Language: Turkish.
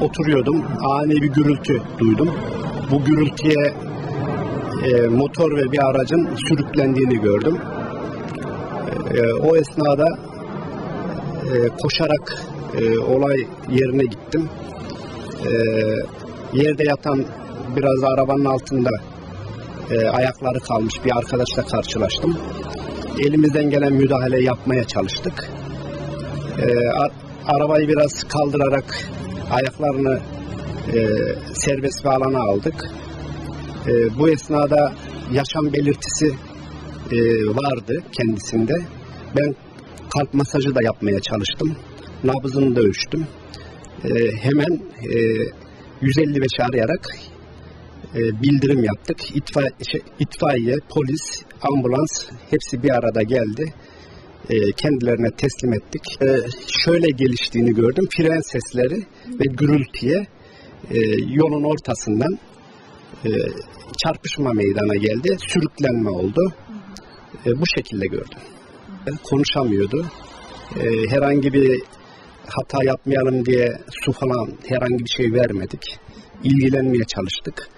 oturuyordum. Ani bir gürültü duydum. Bu gürültüye e, motor ve bir aracın sürüklendiğini gördüm. E, o esnada e, koşarak e, olay yerine gittim. E, yerde yatan biraz da arabanın altında e, ayakları kalmış bir arkadaşla karşılaştım. Elimizden gelen müdahale yapmaya çalıştık. E, arabayı biraz kaldırarak ayaklarını e, serbest bir alana aldık. E, bu esnada yaşam belirtisi e, vardı kendisinde. Ben kalp masajı da yapmaya çalıştım. Nabzını da ölçtüm. E, hemen e, 155 arayarak e, bildirim yaptık. İtfaiye, şey, itfaiye, polis, ambulans hepsi bir arada geldi. E, kendilerine teslim ettik. E, şöyle geliştiğini gördüm. Fren sesleri ve gürültüye e, yolun ortasından çarpışma meydana geldi. Sürüklenme oldu. Bu şekilde gördüm. Konuşamıyordu. Herhangi bir hata yapmayalım diye su falan herhangi bir şey vermedik. İlgilenmeye çalıştık.